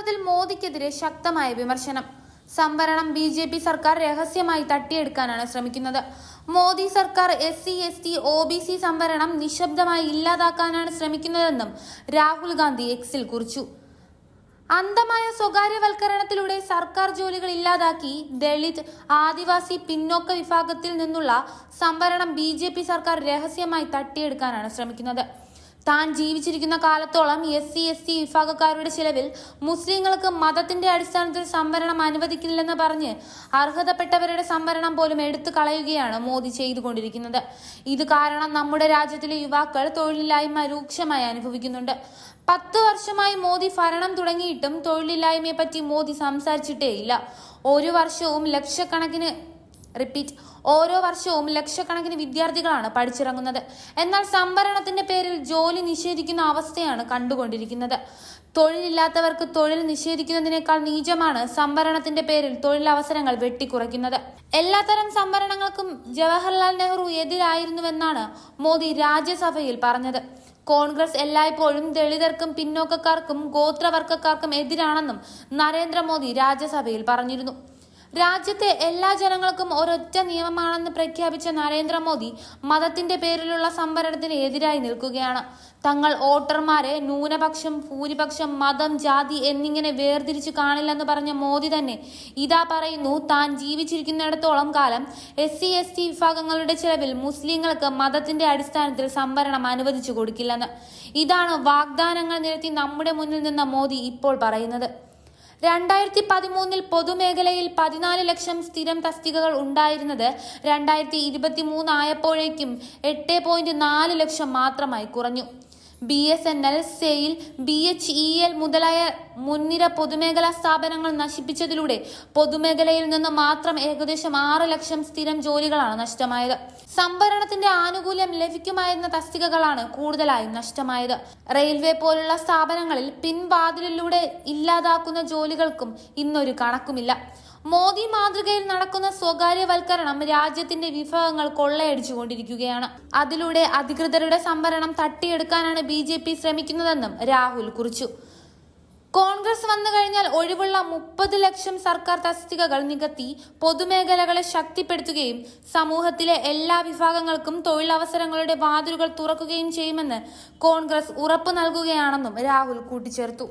വിവാദത്തിൽ മോദിക്കെതിരെ ശക്തമായ വിമർശനം. സംവരണം ബി ജെ പി സർക്കാർ രഹസ്യമായി തട്ടിയെടുക്കാനാണ് ശ്രമിക്കുന്നത്. മോദി സർക്കാർ S C S T O B C സംവരണം നിശബ്ദമായി ഇല്ലാതാക്കാനാണ് ശ്രമിക്കുന്നതെന്നും രാഹുൽ ഗാന്ധി എക്സിൽ കുറിച്ചു. അന്ധമായ സ്വകാര്യവൽക്കരണത്തിലൂടെ സർക്കാർ ജോലികൾ ഇല്ലാതാക്കി ദളിത് ആദിവാസി പിന്നോക്ക വിഭാഗത്തിൽ നിന്നുള്ള സംവരണം ബി സർക്കാർ രഹസ്യമായി തട്ടിയെടുക്കാനാണ് ശ്രമിക്കുന്നത്. താൻ ജീവിച്ചിരിക്കുന്ന കാലത്തോളം എസ് സി എസ് ടി വിഭാഗക്കാരുടെ ചിലവിൽ മുസ്ലിങ്ങൾക്ക് മതത്തിന്റെ അടിസ്ഥാനത്തിൽ സംവരണം അനുവദിക്കില്ലെന്ന് പറഞ്ഞ് അർഹതപ്പെട്ടവരുടെ സംവരണം പോലും എടുത്തു കളയുകയാണ് മോദി ചെയ്തുകൊണ്ടിരിക്കുന്നത്. ഇത് കാരണം നമ്മുടെ രാജ്യത്തിലെ യുവാക്കൾ തൊഴിലില്ലായ്മ രൂക്ഷമായി അനുഭവിക്കുന്നുണ്ട്. പത്ത് വർഷമായി മോദി ഭരണം തുടങ്ങിയിട്ടും തൊഴിലില്ലായ്മയെ പറ്റി മോദി സംസാരിച്ചിട്ടേയില്ല. ഒരു വർഷവും ലക്ഷക്കണക്കിന് റിപ്പീറ്റ്. ഓരോ വർഷവും ലക്ഷക്കണക്കിന് വിദ്യാർത്ഥികളാണ് പഠിച്ചിറങ്ങുന്നത്. എന്നാൽ സംവരണത്തിന്റെ പേരിൽ ജോലി നിഷേധിക്കുന്ന അവസ്ഥയാണ് കണ്ടുകൊണ്ടിരിക്കുന്നത്. തൊഴിലില്ലാത്തവർക്ക് തൊഴിൽ നിഷേധിക്കുന്നതിനേക്കാൾ നീചമാണ് സംവരണത്തിന്റെ പേരിൽ തൊഴിലവസരങ്ങൾ വെട്ടിക്കുറയ്ക്കുന്നത്. എല്ലാത്തരം സംവരണങ്ങൾക്കും ജവഹർലാൽ നെഹ്റു എതിരായിരുന്നുവെന്നാണ് മോദി രാജ്യസഭയിൽ പറഞ്ഞത്. കോൺഗ്രസ് എല്ലായ്പ്പോഴും ദളിതർക്കും പിന്നോക്കക്കാർക്കും ഗോത്രവർഗക്കാർക്കും എതിരാണെന്നും നരേന്ദ്രമോദി രാജ്യസഭയിൽ പറഞ്ഞിരുന്നു. രാജ്യത്തെ എല്ലാ ജനങ്ങൾക്കും ഒരൊറ്റ നിയമമാണെന്ന് പ്രഖ്യാപിച്ച നരേന്ദ്രമോദി മതത്തിന്റെ പേരിലുള്ള സംവരണത്തിന് എതിരായി നിൽക്കുകയാണ്. തങ്ങൾ വോട്ടർമാരെ ന്യൂനപക്ഷം ഭൂരിപക്ഷം മതം ജാതി എന്നിങ്ങനെ വേർതിരിച്ചു കാണില്ലെന്ന് പറഞ്ഞ മോദി തന്നെ ഇതാ പറയുന്നു താൻ ജീവിച്ചിരിക്കുന്നിടത്തോളം കാലം എസ് സി എസ് ടി വിഭാഗങ്ങളുടെ ചിലവിൽ മുസ്ലിങ്ങൾക്ക് മതത്തിന്റെ അടിസ്ഥാനത്തിൽ സംവരണം അനുവദിച്ചു കൊടുക്കില്ലെന്ന്. ഇതാണ് വാഗ്ദാനങ്ങൾ നിരത്തി നമ്മുടെ മുന്നിൽ നിന്ന മോദി ഇപ്പോൾ പറയുന്നത്. രണ്ടായിരത്തി പതിമൂന്നിൽ പൊതുമേഖലയിൽ പതിനാല് ലക്ഷം സ്ഥിരം തസ്തികകൾ ഉണ്ടായിരുന്നത് രണ്ടായിരത്തി ഇരുപത്തി മൂന്ന് ആയപ്പോഴേക്കും എട്ട് പോയിന്റ് നാല് ലക്ഷം മാത്രമായി കുറഞ്ഞു. B S N L SAIL B H E L മുതലായ മുൻനിര പൊതുമേഖലാ സ്ഥാപനങ്ങൾ നശിപ്പിച്ചതിലൂടെ പൊതുമേഖലയിൽ നിന്ന് മാത്രം ഏകദേശം ആറ് ലക്ഷം സ്ഥിരം ജോലികളാണ് നഷ്ടമായത്. സംഭരണത്തിന്റെ ആനുകൂല്യം ലഭിക്കുമായിരുന്ന തസ്തികകളാണ് കൂടുതലായും നഷ്ടമായത്. റെയിൽവേ പോലുള്ള സ്ഥാപനങ്ങളിൽ പിൻവാതിലിലൂടെ ഇല്ലാതാക്കുന്ന ജോലികൾക്കും ഇന്നൊരു കണക്കുമില്ല. മോദി മാതൃകയിൽ നടക്കുന്ന സ്വകാര്യവൽക്കരണം രാജ്യത്തിന്റെ വിഭവങ്ങൾ കൊള്ളയടിച്ചുകൊണ്ടിരിക്കുകയാണ്. അതിലൂടെ അധികൃതരുടെ സംവരണം തട്ടിയെടുക്കാനാണ് ബി ശ്രമിക്കുന്നതെന്നും രാഹുൽ കുറിച്ചു. കോൺഗ്രസ് വന്നു കഴിഞ്ഞാൽ ഒഴിവുള്ള മുപ്പത് ലക്ഷം സർക്കാർ തസ്തികകൾ നികത്തി പൊതുമേഖലകളെ ശക്തിപ്പെടുത്തുകയും സമൂഹത്തിലെ എല്ലാ വിഭാഗങ്ങൾക്കും തൊഴിലവസരങ്ങളുടെ വാതിലുകൾ തുറക്കുകയും ചെയ്യുമെന്ന് കോൺഗ്രസ് ഉറപ്പു നൽകുകയാണെന്നും രാഹുൽ കൂട്ടിച്ചേർത്തു.